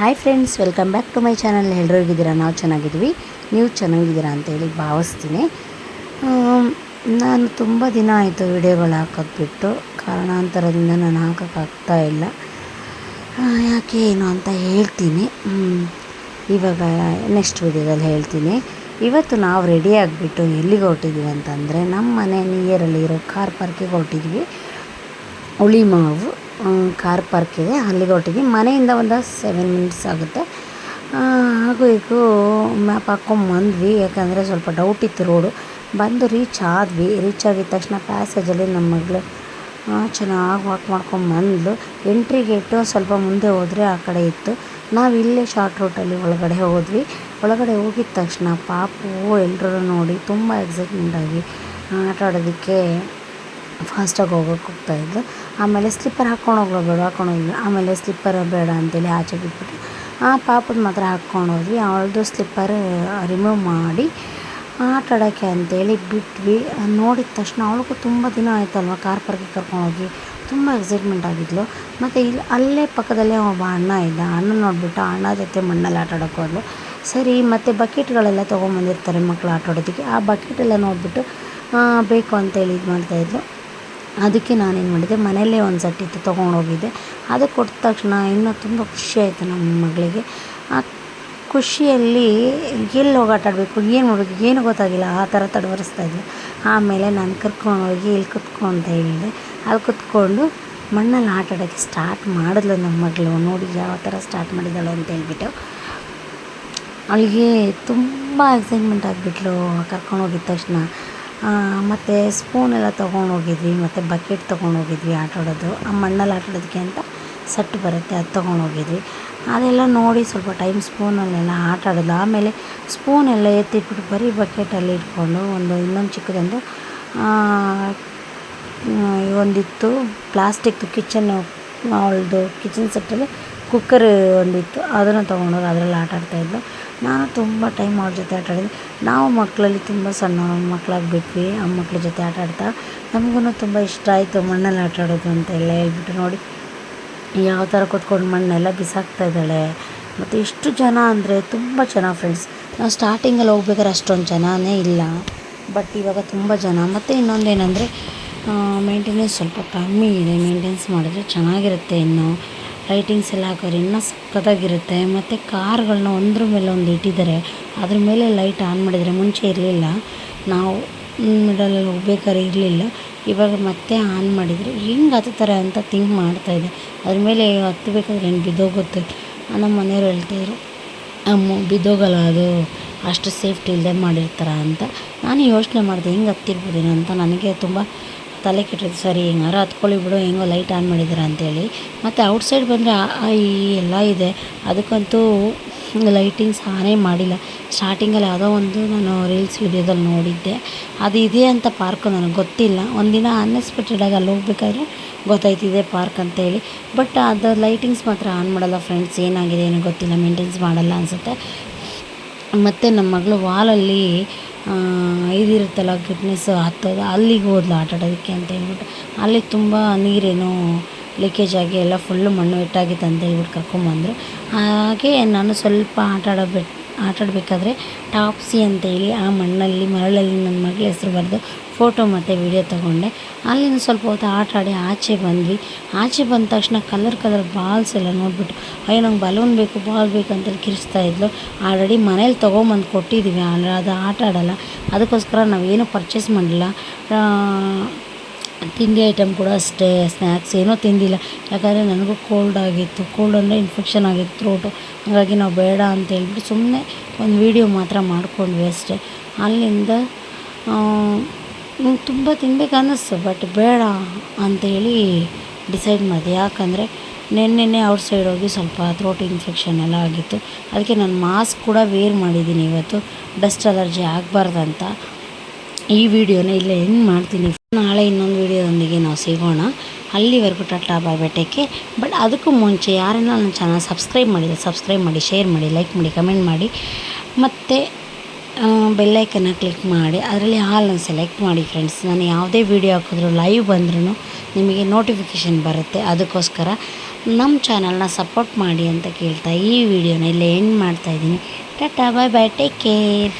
Hi friends welcome back to my channel ಎಲ್ಲರೂ ಹೇಗಿದ್ದೀರಾ? ನಾವು ಚೆನ್ನಾಗಿದ್ವಿ ನೀವು ಚೆನ್ನಾಗಿದ್ದೀರಾ ಅಂತೇಳಿ ಭಾವಿಸ್ತೀನಿ. ನಾನು ತುಂಬ ದಿನ ಆಯಿತು ವಿಡಿಯೋಗಳು ಹಾಕೋದು ಬಿಟ್ಟು ಕಾರಣಾಂತರದಿಂದ ನಾನು ಹಾಕೋಕ್ಕಾಗ್ತಾ ಇಲ್ಲ. ಯಾಕೆ ಏನು ಅಂತ ಹೇಳ್ತೀನಿ. ಇವಾಗ ನೆಕ್ಸ್ಟ್ ವಿಡಿಯೋದಲ್ಲಿ ಹೇಳ್ತೀನಿ. ಇವತ್ತು ನಾವು ರೆಡಿ ಆಗಿಬಿಟ್ಟು ಎಲ್ಲಿಗೆ ಹೊರಟಿದ್ವಿ ಅಂತಂದರೆ ನಮ್ಮ ಮನೆ ನಿಯರಲ್ಲಿರೋ ಕಾರ್ ಪಾರ್ಕಿಗೆ ಹೊರಟಿದ್ವಿ. ಹುಳಿ ಮಾವು ಕಾರ್ ಪಾರ್ಕ್ ಇದೆ ಅಲ್ಲಿಗೆ ಹೊರಟಿದ್ವಿ ಮನೆಯಿಂದ ಒಂದು ಸೆವೆನ್ ಮಿನಿಟ್ಸ್ ಆಗುತ್ತೆ. ಹಾಗೂ ಈಗ ಮ್ಯಾಪ್ ಹಾಕ್ಕೊಂಬಂದ್ವಿ ಯಾಕಂದರೆ ಸ್ವಲ್ಪ ಡೌಟ್ ಇತ್ತು ರೋಡು ಬಂದು ರೀಚ್ ಆದ್ವಿ. ರೀಚ್ ಆಗಿದ ತಕ್ಷಣ ಪ್ಯಾಸೇಜಲ್ಲಿ ನಮ್ಮ ಮಗಳು ಚೆನ್ನಾಗಿ ವಾಕ್ ಮಾಡ್ಕೊಂಡು ಬಂದ್ಲು. ಎಂಟ್ರಿ ಗೇಟು ಸ್ವಲ್ಪ ಮುಂದೆ ಹೋದರೆ ಆ ಕಡೆ ಇತ್ತು. ನಾವು ಇಲ್ಲೇ ಶಾರ್ಟ್ ರೂಟಲ್ಲಿ ಒಳಗಡೆ ಹೋದ್ವಿ. ಒಳಗಡೆ ಹೋಗಿದ ತಕ್ಷಣ ಪಾಪು ಎಲ್ಲರೂ ನೋಡಿ ತುಂಬ ಎಕ್ಸೈಟ್ಮೆಂಟಾಗಿ ಆಟ ಆಡೋದಕ್ಕೆ ಫಾಸ್ಟಾಗಿ ಹೋಗೋಕೆ ಹೋಗ್ತಾಯಿದ್ಲು ಆಮೇಲೆ ಸ್ಲಿಪ್ಪರ್ ಹಾಕ್ಕೊಂಡು ಹೋಗ್ಲೋ ಹಾಕ್ಕೊಂಡು ಹೋಗ್ಲಿ. ಆಮೇಲೆ ಸ್ಲಿಪ್ಪರ್ ಬೇಡ ಅಂತೇಳಿ ಆಚೆ ಬಿಟ್ಬಿಟ್ಟು ಆ ಪಾಪದ ಮಾತ್ರ ಹಾಕ್ಕೊಂಡು ಹೋದ್ವಿ. ಅವಳದು ಸ್ಲಿಪ್ಪರ್ ರಿಮೂವ್ ಮಾಡಿ ಆಟ ಆಡೋಕ್ಕೆ ಅಂತೇಳಿ ಬಿಟ್ವಿ. ನೋಡಿದ ತಕ್ಷಣ ಅವಳಿಗೂ ತುಂಬ ದಿನ ಆಯಿತಲ್ವ ಕಾರ್ ಪಾರ್ಕಿಗೆ ಕರ್ಕೊಂಡು ಹೋಗಿ. ತುಂಬ ಎಕ್ಸೈಟ್ಮೆಂಟ್ ಆಗಿದ್ಲು. ಮತ್ತು ಇಲ್ಲಿ ಅಲ್ಲೇ ಪಕ್ಕದಲ್ಲೇ ಒಬ್ಬ ಅಣ್ಣ ಇದ್ದ. ಅಣ್ಣ ನೋಡಿಬಿಟ್ಟು ಅಣ್ಣ ಜೊತೆ ಮಣ್ಣಲ್ಲಿ ಆಟ ಆಡೋಕೆ ಸರಿ, ಮತ್ತು ಬಕೆಟ್ಗಳೆಲ್ಲ ತೊಗೊಂಬಂದಿರ್ತಾರೆ ಮಕ್ಕಳು ಆಟ ಆಡೋದಕ್ಕೆ ಆ ಬಕೆಟೆಲ್ಲ ನೋಡಿಬಿಟ್ಟು ಬೇಕು ಅಂತೇಳಿ ಇದು ಮಾಡ್ತಾಯಿದ್ಲು ಅದಕ್ಕೆ ನಾನೇನು ಮಾಡಿದೆ, ಮನೆಯಲ್ಲೇ ಒಂದು ಸೆಟ್ ಇತ್ತು ತೊಗೊಂಡೋಗಿದ್ದೆ ಅದು ಕೊಟ್ಟ ತಕ್ಷಣ ಇನ್ನೂ ತುಂಬ ಖುಷಿ ಆಯಿತು ನಮ್ಮ ಮಗಳಿಗೆ. ಆ ಖುಷಿಯಲ್ಲಿ ಎಲ್ಲಿ ಹೋಗಿ ಆಟ ಏನು ಮಾಡಬೇಕು, ಏನು ಗೊತ್ತಾಗಿಲ್ಲ, ಆ ಥರ ತಡವರಿಸ್ತಾ ಇದ್ಲು. ಆಮೇಲೆ ನಾನು ಕರ್ಕೊಂಡು ಹೋಗಿ ಇಲ್ಲಿ ಕುತ್ಕೋ ಅಂತ ಹೇಳಿದೆ. ಅಲ್ಲಿ ಕುತ್ಕೊಂಡು ಮಣ್ಣಲ್ಲಿ ಆಟ ಆಡೋಕ್ಕೆ ಸ್ಟಾರ್ಟ್ ಮಾಡಿದ್ಲು ನಮ್ಮ ಮಗಳು. ನೋಡಿ ಯಾವ ಥರ ಸ್ಟಾರ್ಟ್ ಮಾಡಿದ್ದಾಳೆ ಅಂತ ಹೇಳ್ಬಿಟ್ಟು. ಅವಳಿಗೆ ತುಂಬ ಎಕ್ಸೈಟ್ಮೆಂಟ್ ಆಗಿಬಿಟ್ಲು. ಕರ್ಕೊಂಡು ಹೋಗಿದ ತಕ್ಷಣ. ಮತ್ತು ಸ್ಪೂನೆಲ್ಲ ತೊಗೊಂಡು ಹೋಗಿದ್ವಿ, ಮತ್ತು ಬಕೆಟ್ ತೊಗೊಂಡು ಹೋಗಿದ್ವಿ ಆಟ ಆಡೋದು. ಆ ಮಣ್ಣಲ್ಲಿ ಆಟಾಡೋದಕ್ಕೆ ಅಂತ ಸೆಟ್ ಬರುತ್ತೆ, ಅದು ತೊಗೊಂಡು ಹೋಗಿದ್ವಿ. ಅದೆಲ್ಲ ನೋಡಿ ಸ್ವಲ್ಪ ಟೈಮ್ ಸ್ಪೂನಲ್ಲೆಲ್ಲ ಆಟ ಆಡೋದು. ಆಮೇಲೆ ಸ್ಪೂನೆಲ್ಲ ಎತ್ತಿಟ್ಬಿಟ್ಟು ಬರೀ ಬಕೆಟಲ್ಲಿ ಇಟ್ಕೊಂಡು ಒಂದು ಇನ್ನೊಂದು ಚಿಕ್ಕದೊಂದು ಒಂದಿತ್ತು ಪ್ಲಾಸ್ಟಿಕ್ದು ಕಿಚನ್ ಅವಳದು ಕಿಚನ್ ಸೆಟ್ಟಲ್ಲಿ ಕುಕ್ಕರ್ ಒಂದಿತ್ತು. ಅದನ್ನು ತೊಗೊಂಡೋಗಿ ಅದ್ರಲ್ಲಿ ಆಟ ಆಡ್ತಾಯಿದ್ಲು ನಾನು ತುಂಬ ಟೈಮ್ ಅವ್ರ ಜೊತೆ ಆಟ ಆಡಿದ್ದೆ. ನಾವು ಮಕ್ಕಳಲ್ಲಿ ತುಂಬ ಸಣ್ಣ ಮಕ್ಕಳಾಗ್ಬಿಟ್ವಿ. ಆ ಮಕ್ಳ ಜೊತೆ ಆಟ ಆಡ್ತಾ ನಮಗೂ ತುಂಬ ಇಷ್ಟ ಆಯಿತು ಮಣ್ಣಲ್ಲಿ ಆಟ ಆಡೋದು ಅಂತೆಲ್ಲ ಹೇಳ್ಬಿಟ್ಟು ನೋಡಿ. ಯಾವ ಥರ ಕೂತ್ಕೊಂಡು ಮಣ್ಣೆಲ್ಲ ಬಿಸಾಕ್ತಾ ಇದ್ದಾಳೆ. ಮತ್ತು ಎಷ್ಟು ಜನ ಅಂದರೆ ತುಂಬ ಜನ ಫ್ರೆಂಡ್ಸ್ ನಾವು ಸ್ಟಾರ್ಟಿಂಗಲ್ಲಿ ಹೋಗ್ಬೇಕಾದ್ರೆ ಅಷ್ಟೊಂದು ಜನನೇ ಇಲ್ಲ. ಬಟ್ ಇವಾಗ ತುಂಬ ಜನ. ಮತ್ತು ಇನ್ನೊಂದೇನೆಂದರೆ ಮೇಂಟೆನೆನ್ಸ್ ಸ್ವಲ್ಪ ಕಮ್ಮಿ ಇದೆ. ಮೇಂಟೆನೆನ್ಸ್ ಮಾಡಿದ್ರೆ ಚೆನ್ನಾಗಿರುತ್ತೆ ಇನ್ನು. ಲೈಟಿಂಗ್ಸ್ ಎಲ್ಲ ಹಾಕೋರು, ಇನ್ನೂ ಸಕ್ಕತ್ತಾಗಿರುತ್ತೆ ಮತ್ತು ಕಾರ್ಗಳನ್ನ ಒಂದ್ರ ಮೇಲೆ ಒಂದು ಇಟ್ಟಿದ್ದಾರೆ. ಅದ್ರ ಮೇಲೆ ಲೈಟ್ ಆನ್ ಮಾಡಿದರೆ ಮುಂಚೆ ಇರಲಿಲ್ಲ. ನಾವು ಮಿಡಲಲ್ಲಿ ಹೋಗ್ಬೇಕಾದ್ರೆ ಇರಲಿಲ್ಲ. ಇವಾಗ ಮತ್ತೆ ಆನ್ ಮಾಡಿದರೆ ಹೆಂಗೆ ಹತ್ತುತ್ತಾರೆ ಅಂತ ಥಿಂಕ್ ಮಾಡ್ತಾಯಿದ್ದೆ ಅದ್ರ ಮೇಲೆ ಹತ್ತಬೇಕಾದ್ರೆ ಹೆಂಗೆ ಬಿದ್ದೋಗುತ್ತೆ? ನಮ್ಮ ಮನೆಯವ್ರು ಹೇಳ್ತಾಯಿದ್ರು ಅಮ್ಮ, ಬಿದ್ದೋಗಲ್ಲ ಅದು. ಅಷ್ಟು ಸೇಫ್ಟಿ ಇಲ್ಲದೆ ಮಾಡಿರ್ತಾರ ಅಂತ. ನಾನು ಯೋಚನೆ ಮಾಡಿದೆ, ಹೆಂಗೆ ಹತ್ತಿರ್ಬೋದೇನೋ ಅಂತ. ನನಗೆ ತುಂಬ ತಲೆ ಕೆಟ್ಟಿದ್ದು, ಸರಿ, ಹೆಂಗಾರ ಹತ್ಕೊಳ್ಳಿ ಬಿಡು, ಹೆಂಗೋ ಲೈಟ್ ಆನ್ ಮಾಡಿದ್ದಾರೆ ಅಂತೇಳಿ. ಮತ್ತು ಔಟ್ಸೈಡ್ ಬಂದರೆ ಈ ಎಲ್ಲ ಇದೆ. ಅದಕ್ಕಂತೂ ಲೈಟಿಂಗ್ಸ್ ಆನೇ ಮಾಡಿಲ್ಲ. ಸ್ಟಾರ್ಟಿಂಗಲ್ಲಿ ಯಾವುದೋ ಒಂದು ನಾನು ರೀಲ್ಸ್ ವಿಡಿಯೋದಲ್ಲಿ ನೋಡಿದ್ದೆ. ಅದು ಇದೆ ಅಂತ ಪಾರ್ಕು ನನಗೆ ಗೊತ್ತಿಲ್ಲ. ಒಂದಿನ ಅನ್ಎಕ್ಸ್ಪೆಕ್ಟೆಡಾಗಿ ಅಲ್ಲಿ ಹೋಗ್ಬೇಕಾದ್ರೆ ಗೊತ್ತಾಯ್ತು ಇದೆ ಪಾರ್ಕ್ ಅಂತೇಳಿ. ಬಟ್ ಅದು ಲೈಟಿಂಗ್ಸ್ ಮಾತ್ರ ಆನ್ ಮಾಡಲ್ಲ ಫ್ರೆಂಡ್ಸ್. ಏನಾಗಿದೆ ಏನೋ ಗೊತ್ತಿಲ್ಲ. ಮೇಂಟೆನ್ಸ್ ಮಾಡಲ್ಲ ಅನಿಸುತ್ತೆ. ಮತ್ತು ನಮ್ಮ ಮಗಳು ವಾಲಲ್ಲಿ ಇದಿರುತ್ತಲ್ಲ ಕಿಟ್ನೆಸ್ ಹತ್ತೋದು, ಅಲ್ಲಿಗೆ ಹೋದ್ಲು ಆಟ ಆಡೋದಕ್ಕೆ ಅಂತ ಹೇಳ್ಬಿಟ್ಟು. ಅಲ್ಲಿ ತುಂಬ ನೀರೇನು ಲೀಕೇಜ್ ಆಗಿ ಎಲ್ಲ ಫುಲ್ಲು ಮಣ್ಣು ಇಟ್ಟಾಗಿತ್ತು ಅಂತ ಹೇಳ್ಬಿಟ್ಟು ಕರ್ಕೊಂಬಂದರು. ಹಾಗೆ ನಾನು ಸ್ವಲ್ಪ ಆಟ ಆಡೋ ಬಿಟ್ಟು ಆಟ ಆಡಬೇಕಾದ್ರೆ ಟಾಪ್ಸಿ ಅಂತೇಳಿ ಆ ಮಣ್ಣಲ್ಲಿ, ಮರಳಲ್ಲಿ ನನ್ನ ಮಗಳ ಹೆಸರು ಬರೆದು ಫೋಟೋ ಮತ್ತು ವಿಡಿಯೋ ತೊಗೊಂಡೆ. ಅಲ್ಲಿಂದ ಸ್ವಲ್ಪ ಹೊತ್ತು ಆಟ ಆಡಿ ಆಚೆ ಬಂದ್ವಿ. ಆಚೆ ಬಂದ ತಕ್ಷಣ ಕಲರ್ ಕಲರ್ ಬಾಲ್ಸ್ ಎಲ್ಲ ನೋಡಿಬಿಟ್ಟು, ಅಯ್ಯೋ, ನಂಗೆ ಬಲೂನ್ ಬೇಕು ಬಾಲ್ ಬೇಕು ಅಂತೇಳಿ ಕಿರಿಸ್ತಾ ಇದ್ಲು. ಆಲ್ರೆಡಿ ಮನೇಲಿ ತೊಗೊಂಬಂದು ಕೊಟ್ಟಿದ್ದೀವಿ ಅದು ಆಟ ಆಡೋಲ್ಲ. ಅದಕ್ಕೋಸ್ಕರ ನಾವೇನು ಪರ್ಚೇಸ್ ಮಾಡಲಿಲ್ಲ ತಿಂಡಿ ಐಟಮ್ ಕೂಡ ಅಷ್ಟೇ ಸ್ನ್ಯಾಕ್ಸ್ ಏನೂ ತಿಂದಿಲ್ಲ. ಯಾಕಂದರೆ ನನಗೂ ಕೋಲ್ಡ್ ಆಗಿತ್ತು. ಕೋಲ್ಡ್ ಅಂದರೆ ಇನ್ಫೆಕ್ಷನ್ ಆಗಿತ್ತು ಥ್ರೋಟು ಹಾಗಾಗಿ ನಾವು ಬೇಡ ಅಂತ ಹೇಳ್ಬಿಟ್ಟು ಸುಮ್ಮನೆ ಒಂದು ವೀಡಿಯೋ ಮಾತ್ರ ಮಾಡ್ಕೊಂಡ್ವಿ ಅಷ್ಟೇ. ಅಲ್ಲಿಂದ ತುಂಬ ತಿನ್ಬೇಕು ಅನ್ನಿಸ್ತು ಬಟ್ ಬೇಡ ಅಂತೇಳಿ ಡಿಸೈಡ್ ಮಾಡಿದೆ. ಯಾಕಂದರೆ ನೆನ್ನೆನೇ ಔಟ್ ಸೈಡ್ ಹೋಗಿ ಸ್ವಲ್ಪ ಥ್ರೋಟ್ ಇನ್ಫೆಕ್ಷನ್ ಎಲ್ಲ ಆಗಿತ್ತು. ಅದಕ್ಕೆ ನಾನು ಮಾಸ್ಕ್ ಕೂಡ ವೇರ್ ಮಾಡಿದ್ದೀನಿ ಇವತ್ತು. ಡಸ್ಟ್ ಅಲರ್ಜಿ ಆಗಬಾರ್ದಂತ ಈ ವಿಡಿಯೋನ ಇಲ್ಲೇ ಹೆಂಗೆ ಮಾಡ್ತೀನಿ ನಾಳೆ ಇನ್ನೊಂದು ವಿಡಿಯೋದೊಂದಿಗೆ ನಾವು ಸಿಗೋಣ. ಅಲ್ಲಿವರೆಗೂ ಟಾಟಾ ಬಾಯ್ ಬೆಟ್ಟಕ್ಕೆ. ಬಟ್ ಅದಕ್ಕೂ ಮುಂಚೆ ಯಾರನ್ನ ನನ್ನ ಚಾನಲ್ ಸಬ್ಸ್ಕ್ರೈಬ್ ಮಾಡಿಲ್ಲ ಸಬ್ಸ್ಕ್ರೈಬ್ ಮಾಡಿ ಶೇರ್ ಮಾಡಿ ಲೈಕ್ ಮಾಡಿ ಕಮೆಂಟ್ ಮಾಡಿ. ಮತ್ತು ಬೆಲ್ಲೈಕನ್ನ ಕ್ಲಿಕ್ ಮಾಡಿ. ಅದರಲ್ಲಿ ಹಾಲನ್ನು ಸೆಲೆಕ್ಟ್ ಮಾಡಿ ಫ್ರೆಂಡ್ಸ್ ನಾನು ಯಾವುದೇ ವೀಡಿಯೋ ಹಾಕಿದ್ರು ಲೈವ್ ಬಂದ್ರೂ ನಿಮಗೆ ನೋಟಿಫಿಕೇಷನ್ ಬರುತ್ತೆ. ಅದಕ್ಕೋಸ್ಕರ ನಮ್ಮ ಚಾನಲ್ನ ಸಪೋರ್ಟ್ ಮಾಡಿ ಅಂತ ಕೇಳ್ತಾ ಈ ವಿಡಿಯೋನ ಇಲ್ಲೇ ಎಂಡ್ ಮಾಡ್ತಾಯಿದ್ದೀನಿ tata bye bye take care